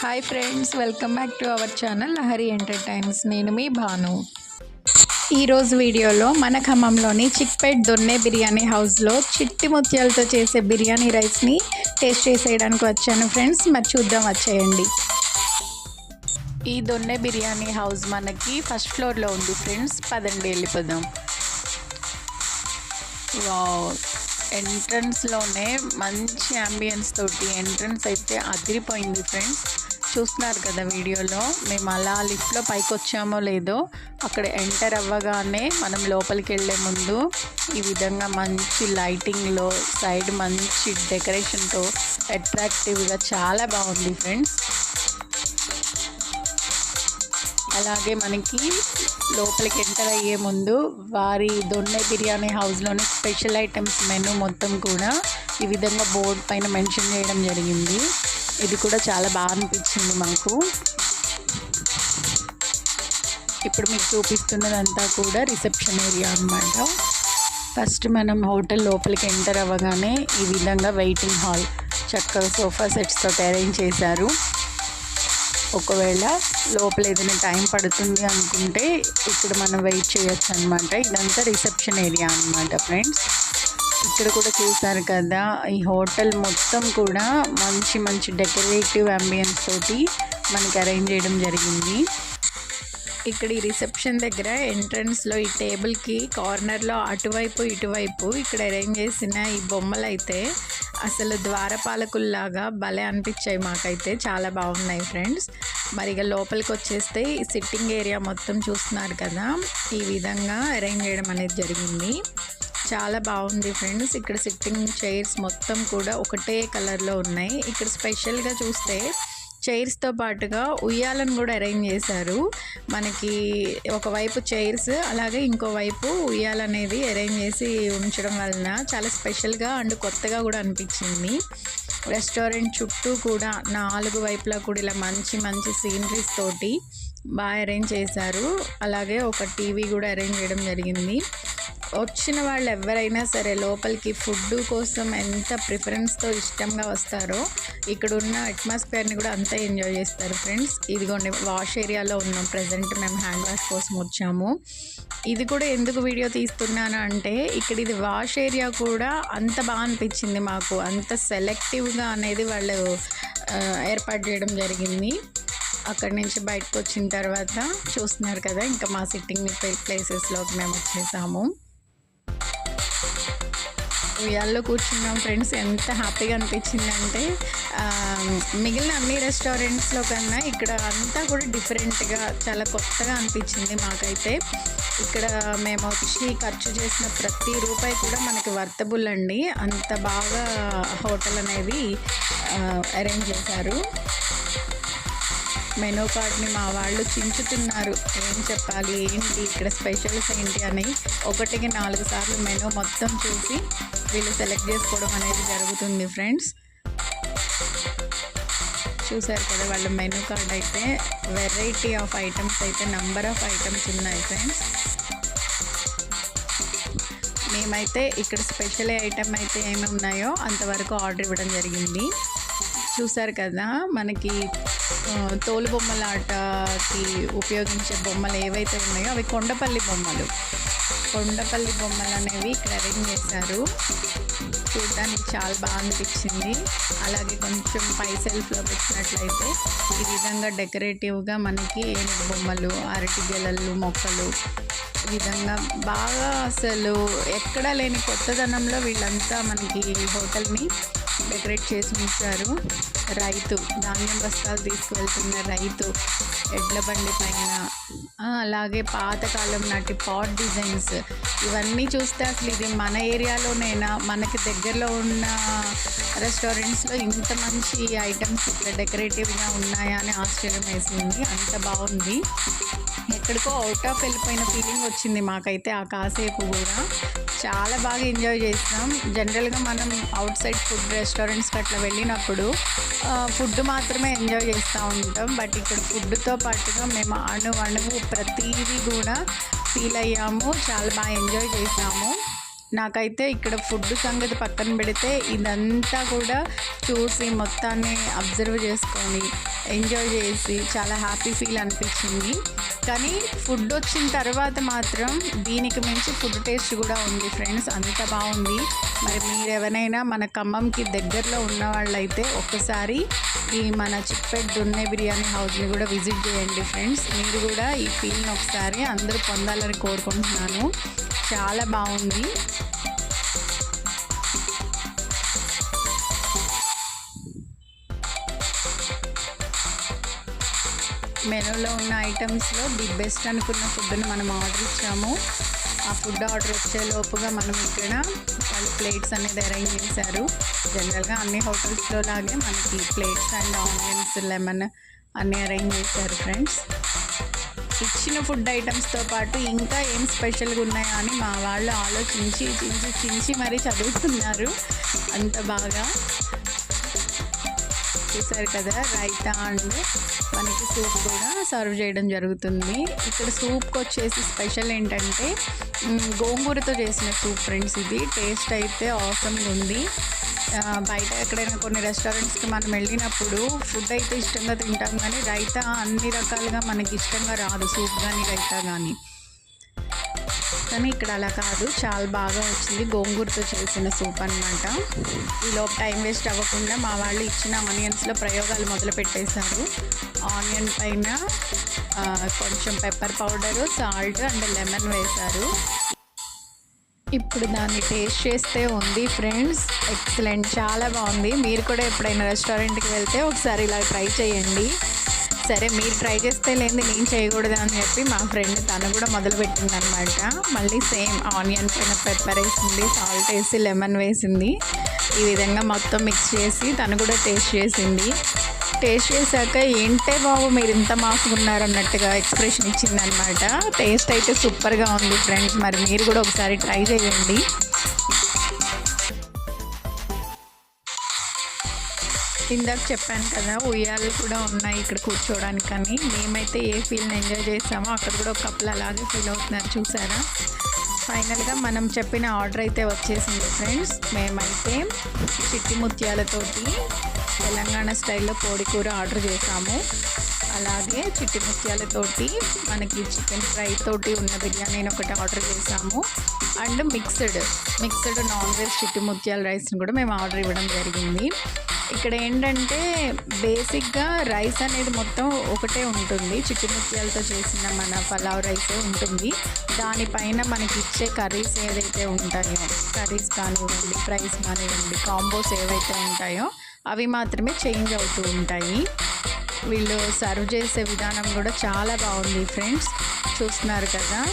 Hi friends welcome back to our channel Lahari entertains నేను మీ భాను. ఈరోజు వీడియోలో మన ఖమ్మంలోని చిక్పేట్ దొన్నె బిర్యానీ హౌస్లో చిట్టి ముత్యాలతో చేసే బిర్యానీ రైస్ని టేస్ట్ చేసేయడానికి వచ్చాను ఫ్రెండ్స్ మరి చూద్దాం వచ్చేయండి. ఈ దొన్నె బిర్యానీ హౌస్ మనకి ఫస్ట్ ఫ్లోర్లో ఉంది ఫ్రెండ్స్ పదండి వెళ్ళిపోదాం. వావ్ ఎంట్రన్స్లోనే మంచి అంబియన్స్ తోటి ఎంట్రన్స్ అయితే అదిరిపోయింది ఫ్రెండ్స్ చూస్తున్నారు కదా వీడియోలో. మేము అలా లిఫ్ట్లో పైకి వచ్చామో లేదో అక్కడ ఎంటర్ అవ్వగానే మనం లోపలికి వెళ్ళే ముందు ఈ విధంగా మంచి లైటింగ్లో సైడ్ మంచి డెకరేషన్తో అట్రాక్టివ్గా చాలా బాగుంది ఫ్రెండ్స్. అలాగే మనకి లోపలికి ఎంటర్ అయ్యే ముందు వారి దొన్నె బిర్యానీ హౌస్లోని స్పెషల్ ఐటమ్స్ మెనూ మొత్తం కూడా ఈ విధంగా బోర్డు పైన మెన్షన్ చేయడం జరిగింది. ఇది కూడా చాలా బాగా అనిపించింది మాకు. ఇప్పుడు మీకు చూపిస్తున్నదంతా కూడా రిసెప్షన్ ఏరియా అనమాట ఫస్ట్ మనం హోటల్ లోపలికి ఎంటర్ అవ్వగానే ఈ విధంగా వెయిటింగ్ హాల్ చక్కగా సోఫా సెట్స్తో అరేంజ్ చేశారు. ఒకవేళ లోపల ఏదైనా టైం పడుతుంది అనుకుంటే ఇక్కడ మనం వెయిట్ చేయొచ్చు అనమాట ఇదంతా రిసెప్షన్ ఏరియా అనమాట ఫ్రెండ్స్. ఇక్కడ కూడా చూసారు కదా ఈ హోటల్ మొత్తం కూడా మంచి మంచి డెకరేటివ్ అంబియన్స్ తోటి మనకి అరేంజ్ చేయడం జరిగింది. ఇక్కడ ఈ రిసెప్షన్ దగ్గర ఎంట్రన్స్లో ఈ టేబుల్కి కార్నర్లో అటువైపు ఇటువైపు ఇక్కడ అరేంజ్ చేసిన ఈ బొమ్మలు అయితే అసలు ద్వారపాలకుల్లాగా భలే అనిపించాయి మాకైతే. చాలా బాగున్నాయి ఫ్రెండ్స్ మరి ఇక లోపలికి వచ్చేస్తే ఈ సిట్టింగ్ ఏరియా మొత్తం చూస్తున్నారు కదా ఈ విధంగా అరేంజ్ చేయడం అనేది జరిగింది. చాలా బాగుంది ఫ్రెండ్స్. ఇక్కడ సిట్టింగ్ చైర్స్ మొత్తం కూడా ఒకటే కలర్లో ఉన్నాయి. ఇక్కడ స్పెషల్గా చూస్తే చైర్స్తో పాటుగా ఉయ్యాలను కూడా అరేంజ్ చేశారు. మనకి ఒకవైపు చైర్స్ అలాగే ఇంకోవైపు ఉయ్యాల అనేది అరేంజ్ చేసి ఉంచడం వలన చాలా స్పెషల్గా అండ్ కొత్తగా కూడా అనిపించింది. రెస్టారెంట్ చుట్టూ కూడా నాలుగు వైపులా కూడా ఇలా మంచి మంచి సీనరీస్ తోటి బాగా అరేంజ్ చేశారు. అలాగే ఒక టీవీ కూడా అరేంజ్ చేయడం జరిగింది. వచ్చిన వాళ్ళు ఎవరైనా సరే లోపలికి ఫుడ్ కోసం ఎంత ప్రిఫరెన్స్తో ఇష్టంగా వస్తారో ఇక్కడ ఉన్న అట్మాస్ఫియర్ని కూడా అంతా ఎంజాయ్ చేస్తారు ఫ్రెండ్స్ ఇదిగోండి వాష్ ఏరియాలో ఉన్నాం. ప్రజెంట్ మేము హ్యాండ్ వాష్ కోసం వచ్చాము. ఇది కూడా ఎందుకు వీడియో తీస్తున్నాను అంటే ఇక్కడ ఇది వాష్ ఏరియా కూడా అంత బాగా అనిపించింది మాకు. అంత సెలెక్టివ్గా అనేది వాళ్ళు ఏర్పాటు చేయడం జరిగింది. అక్కడి నుంచి బయటకు వచ్చిన తర్వాత చూస్తున్నారు కదా ఇంకా మా సిట్టింగ్ ప్లేసెస్లోకి మేము వచ్చేసాము. ఉయ్యాల్లో కూర్చున్నాం ఫ్రెండ్స్. ఎంత హ్యాపీగా అనిపించిందంటే మిగిలిన అన్ని రెస్టారెంట్స్లో కన్నా ఇక్కడ అంతా కూడా డిఫరెంట్గా చాలా కొత్తగా అనిపించింది మాకైతే. ఇక్కడ మేము వచ్చి ఖర్చు చేసిన ప్రతి రూపాయి కూడా మనకి వర్తబుల్ అండి. అంత బాగా హోటల్ అనేది అరేంజ్ చేశారు. మెనూ కార్డ్ని మా వాళ్ళు చించుతున్నారు. ఏం చెప్పాలి ఏంటి ఇక్కడ స్పెషల్స్ ఏంటి అని ఒకటికి నాలుగు సార్లు మెనూ మొత్తం చూసి వీళ్ళు సెలెక్ట్ చేసుకోవడం అనేది జరుగుతుంది ఫ్రెండ్స్. చూసారు కదా వాళ్ళ మెనూ కార్డ్ అయితే వెరైటీ ఆఫ్ ఐటమ్స్ అయితే నంబర్ ఆఫ్ ఐటమ్స్ ఉన్నాయి ఫ్రెండ్స్. మేమైతే ఇక్కడ స్పెషల్ ఐటమ్ అయితే ఏమి ఉన్నాయో అంతవరకు ఆర్డర్ ఇవ్వడం జరిగింది. చూసారు కదా మనకి తోలు బొమ్మల ఆటకి ఉపయోగించే బొమ్మలు ఏవైతే ఉన్నాయో అవి కొండపల్లి బొమ్మలు. కొండపల్లి బొమ్మలు అనేవి ఇక్కడ అరేంజ్ చేశారు. చూడడానికి చాలా బాగా అనిపించింది. అలాగే కొంచెం పై సెల్ఫ్లో పెట్టినట్లయితే ఈ విధంగా డెకరేటివ్గా మనకి ఏనుగు బొమ్మలు అరటి గెలలు మొక్కలు ఈ విధంగా బాగా అసలు ఎక్కడా లేని కొత్తదనంలో వీళ్ళంతా మనకి హోటల్ని డెకరేట్ చేసి ఉంచారు. రైతు ధాన్యం బస్తాలు తీసుకువెళ్తున్న రైతు ఎడ్ల బండి పైన అలాగే పాతకాలం నాటి పాట్ డిజైన్స్. ఇవన్నీ చూస్తే అసలు ఇది మన ఏరియాలోనైనా మనకి దగ్గరలో ఉన్న రెస్టారెంట్స్లో ఇంత మంచి ఐటమ్స్ ఇట్లా డెకరేటివ్గా ఉన్నాయా అని ఆశ్చర్యం వేసింది. అంత బాగుంది. ఎక్కడికో అవుట్ ఆఫ్ వెళ్ళిపోయిన ఫీలింగ్ వచ్చింది మాకైతే ఆ కాసేపు కూడా. చాలా బాగా ఎంజాయ్ చేసినాం. జనరల్గా మనం అవుట్ సైడ్ ఫుడ్ రెస్టారెంట్స్కి అట్లా వెళ్ళినప్పుడు ఫుడ్ మాత్రమే ఎంజాయ్ చేస్తూ ఉంటాం. బట్ ఇక్కడ ఫుడ్తో పాటుగా మేము అణు అణువు ప్రతిదీ కూడా ఫీల్ అయ్యాము. చాలా బాగా ఎంజాయ్ చేసాము నాకైతే ఇక్కడ ఫుడ్ సంగతి పక్కన పెడితే ఇదంతా కూడా చూసి మొత్తాన్ని అబ్జర్వ్ చేసుకొని ఎంజాయ్ చేసి చాలా హ్యాపీ ఫీల్ అనిపించింది. కానీ ఫుడ్ వచ్చిన తర్వాత మాత్రం దీనికి మించి ఫుడ్ టేస్ట్ కూడా ఉంది ఫ్రెండ్స్. అంత బాగుంది. మరి మీరు ఎవరైనా మన ఖమ్మంకి దగ్గరలో ఉన్న వాళ్ళైతే ఒక్కసారి ఈ మన చిక్పేట్ దున్నే బిర్యానీ హౌస్ని కూడా విజిట్ చేయండి ఫ్రెండ్స్. మీరు కూడా ఈ ఫీల్ని ఒకసారి అందరూ పొందాలని కోరుకుంటున్నాను. చాలా బాగుంది. మెనూలో ఉన్న ఐటమ్స్లో ది బెస్ట్ అనుకున్న ఫుడ్ని మనం ఆర్డర్ ఇచ్చాము. ఆ ఫుడ్ ఆర్డర్ వచ్చే లోపుగా మనం ఇక్కడ వాళ్ళు ప్లేట్స్ అనేది అరేంజ్ చేశారు. జనరల్గా అన్ని హోటల్స్లో లాగే మనకి ప్లేట్స్ అండ్ ఆనియన్స్ లెమన్ అన్నీ అరేంజ్ చేశారు ఫ్రెండ్స్. ఇచ్చిన ఫుడ్ ఐటమ్స్తో పాటు ఇంకా ఏం స్పెషల్గా ఉన్నాయా అని మా వాళ్ళు ఆలోచించి చించి చించి మరీ చదువుతున్నారు. అంత బాగా. చూసారు కదా రైతా అండ్ మనకి సూప్ కూడా సర్వ్ చేయడం జరుగుతుంది. ఇక్కడ సూప్కి వచ్చేసి స్పెషల్ ఏంటంటే గోంగూరతో చేసిన సూప్ ఫ్రెండ్స్ ఇది. టేస్ట్ అయితే ఆసమ్గా ఉంది. బయట ఎక్కడైనా కొన్ని రెస్టారెంట్స్కి మనం వెళ్ళినప్పుడు ఫుడ్ అయితే ఇష్టంగా తింటాం కానీ రైతా అన్ని రకాలుగా మనకి ఇష్టంగా రాదు సూప్ కానీ రైతా కానీ కానీ ఇక్కడ అలా కాదు. చాలా బాగా వచ్చింది. గోంగూరతో చేసిన సూప్ అనమాట ఈలోపు టైం వేస్ట్ అవ్వకుండా మా వాళ్ళు ఇచ్చిన ఆనియన్స్లో ప్రయోగాలు మొదలు పెట్టేశారు. ఆనియన్ పైన కొంచెం pepper powder salt and lemon వేశారు. ఇప్పుడు దాన్ని టేస్ట్ చేస్తే ఉంది ఫ్రెండ్స్. ఎక్సలెంట్. చాలా బాగుంది. మీరు కూడా ఎప్పుడైనా రెస్టారెంట్కి వెళ్తే ఒకసారి ఇలా ట్రై చేయండి. సరే మీరు ట్రై చేస్తే లేని నేను చేయకూడదు అని చెప్పి మా ఫ్రెండ్ తను కూడా మొదలుపెట్టింది అనమాట మళ్ళీ సేమ్ ఆనియన్ పైన పెప్పర్ వేసింది సాల్ట్ వేసి లెమన్ వేసింది. ఈ విధంగా మొత్తం మిక్స్ చేసి తను కూడా టేస్ట్ చేసింది. టేస్ట్ చేశాక ఏంటే బాబు మీరు ఇంత మాసుకున్నారు అన్నట్టుగా ఎక్స్ప్రెషన్ ఇచ్చింది అనమాట టేస్ట్ అయితే సూపర్గా ఉంది ఫ్రెండ్స్. మరి మీరు కూడా ఒకసారి ట్రై చేయండి. ఇందాక చెప్పాను కదా ఉయ్యాలు కూడా ఉన్నాయి ఇక్కడ కూర్చోవడానికి కానీ మేమైతే ఏ ఫీల్ని ఎంజాయ్ చేసామో అక్కడ కూడా ఒక కప్పులు అలాగే ఫీల్ అవుతున్నారు చూసారా? ఫైనల్గా మనం చెప్పిన ఆర్డర్ అయితే వచ్చేసింది ఫ్రెండ్స్. మేమైతే చిట్టి ముత్యాలతోటి తెలంగాణ స్టైల్లో కోడి కూర ఆర్డర్ చేసాము అలాగే చిట్టి ముత్యాలతోటి మనకి చికెన్ ఫ్రై తోటి ఉన్న బిర్యానీని ఒకటి ఆర్డర్ చేసాము and mixed mixed non veg చిట్టి ముత్యాల రైస్ని కూడా మేము ఆర్డర్ ఇవ్వడం జరిగింది. ఇక్కడ ఏంటంటే బేసిక్గా రైస్ అనేది మొత్తం ఒకటే ఉంటుంది. చిట్టి ముత్యాలతో చేసిన మన పలావ్ రైసే ఉంటుంది. దానిపైన మనకి ఇచ్చే కర్రీస్ ఏదైతే ఉంటాయో కర్రీస్ కానివ్వండి ఫ్రైస్ కానివ్వండి కాంబోస్ ఏవైతే ఉంటాయో అవి మాత్రమే చేంజ్ అవుతూ ఉంటాయి. వీళ్ళు సర్వ్ చేసే విధానం కూడా చాలా బాగుంది ఫ్రెండ్స్. చూస్తున్నారు కదా?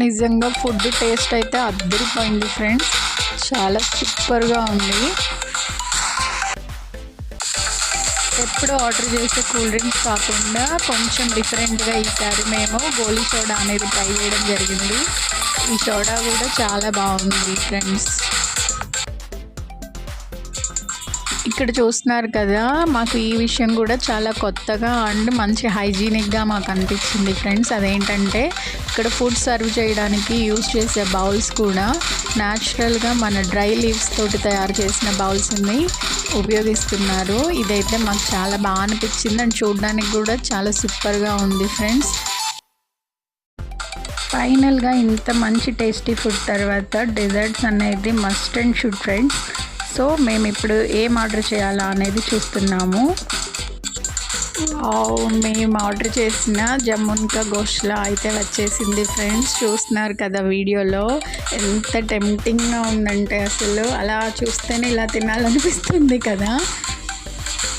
నిజంగా ఫుడ్ టేస్ట్ అయితే అద్దరిపోయింది ఫ్రెండ్స్. చాలా సూపర్గా ఉంది. ఎప్పుడు ఆర్డర్ చేసే కూల్ డ్రింక్స్ కాకుండా కొంచెం డిఫరెంట్గా ఈసారి మేము గోలీ సోడా అనేది ట్రై చేయడం జరిగింది. ఈ సోడా కూడా చాలా బాగుంది ఫ్రెండ్స్. ఇక్కడ చూస్తున్నారు కదా మాకు ఈ విషయం కూడా చాలా కొత్తగా అండ్ మంచి హైజీనిక్గా మాకు అనిపించింది ఫ్రెండ్స్. అదేంటంటే ఇక్కడ ఫుడ్ సర్వ్ చేయడానికి యూజ్ చేసే బౌల్స్ కూడా న్యాచురల్గా మన డ్రై లీవ్స్ తోటి తయారు చేసిన బౌల్స్ని ఉపయోగిస్తున్నారు. ఇదైతే మాకు చాలా బాగా అనిపించింది అండ్ చూడడానికి కూడా చాలా సూపర్గా ఉంది ఫ్రెండ్స్ ఫైనల్గా ఇంత మంచి టేస్టీ ఫుడ్ తర్వాత డెజర్ట్స్ అనేది must and should friends so మేము ఇప్పుడు ఏం ఆర్డర్ చేయాలా అనేది చూస్తున్నాము. మేము ఆర్డర్ చేసిన జమ్మున్కా గోష్లా అయితే వచ్చేసింది ఫ్రెండ్స్. చూస్తున్నారు కదా వీడియోలో. ఎంత టెంప్టింగ్గా ఉందంటే అసలు. అలా చూస్తేనే ఇలా తినాలనిపిస్తుంది కదా.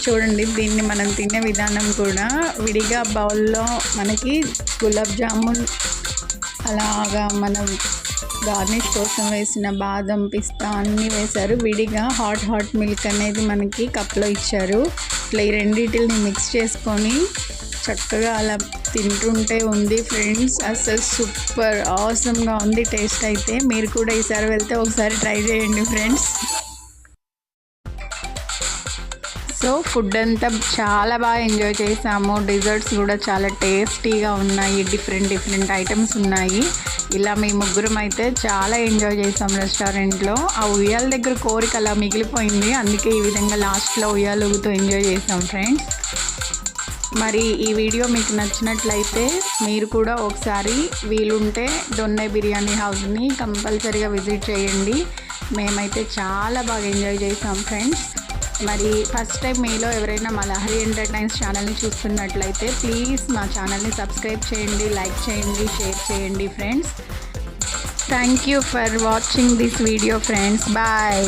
చూడండి దీన్ని మనం తినే విధానం కూడా. విడిగా బౌల్లో మనకి గులాబ్ జామున్ అలాగా మనం గార్నిష్ కోసం వేసిన బాదం పిస్తా అన్నీ వేశారు. విడిగా హాట్ హాట్ మిల్క్ అనేది మనకి కప్లో ఇచ్చారు. ఇట్లా ఈ రెండింటిని మిక్స్ చేసుకొని చక్కగా అలా తింటుంటే ఉంది ఫ్రెండ్స్. అసలు సూపర్ ఆసమ్గా ఉంది టేస్ట్ అయితే. మీరు కూడా ఈసారి వెళ్తే ఒకసారి ట్రై చేయండి ఫ్రెండ్స్. సో ఫుడ్ అంతా చాలా బాగా ఎంజాయ్ చేసాము. డిజర్ట్స్ కూడా చాలా టేస్టీగా ఉన్నాయి. డిఫరెంట్ డిఫరెంట్ ఐటమ్స్ ఉన్నాయి. ఇలా మీ ముగ్గురం అయితే చాలా ఎంజాయ్ చేసాం రెస్టారెంట్లో ఆ ఉయ్యాల దగ్గర కోరిక అలా మిగిలిపోయింది. అందుకే ఈ విధంగా లాస్ట్లో ఉయ్యాలుగుతూ ఎంజాయ్ చేసాం ఫ్రెండ్స్ మరి ఈ వీడియో మీకు నచ్చినట్లయితే మీరు కూడా ఒకసారి వీలుంటే దొన్నై బిర్యానీ హౌస్ని కంపల్సరీగా విజిట్ చేయండి. మేమైతే చాలా బాగా ఎంజాయ్ చేసాం ఫ్రెండ్స్ మరి ఫస్ట్ టైం మీలో ఎవరైనా మా లహరి ఎంటర్టైన్స్ ఛానల్ని చూస్తున్నట్లయితే ప్లీజ్ మా ఛానల్ని సబ్స్క్రైబ్ చేయండి లైక్ చేయండి షేర్ చేయండి friends thank you for watching this video friends bye